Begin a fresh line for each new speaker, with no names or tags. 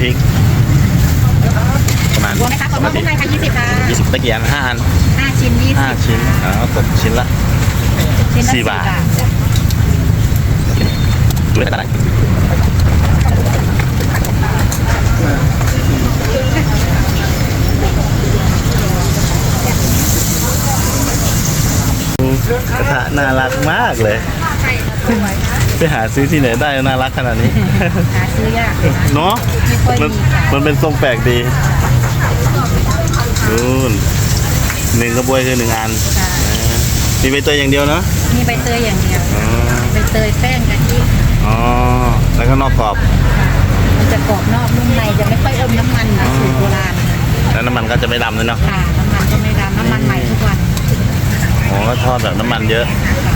พริก ป
ระมาณรวองกระติบ
ยี่สิบตะเกียงห้าอัน
ห้าชิ้น
ห้าชิ้นอ๋อตกชิ้นละสี่บาทดูได้ตลาดกระทะน่ารักมากเลย ไปหาซื้อที่ไหนได้น่ารักขนาดนี้
หาซื้อยาก
เนาะ
ไม่ค่อย
มัน
มีค่ะ
มันเป็นทรงแปลกดีนู่นหนึ่งกระบวยคือหนึ่งอัน
ค่ะ
มีใบเตยอย่างเดียวเนาะ
มีใบเตยอย่างเดียว
อ๋อ
ใบเตยแป้งกะทิ
อ๋อแล้วก็นอกกรอบ
ค่ะมันจะกรอบนอกนุ่มในจะไม่ค่อยอมน้ำมันนะสูตรโบราณ
แล้วน้ำมันก็จะไม่ดำเลยเนาะ
ค่ะน้ำมันก็ไม่ดำน้ำมันใหม่ทุกวัน
อ๋อก็ทอดแบบน้ำมันเยอะ
ค่ะ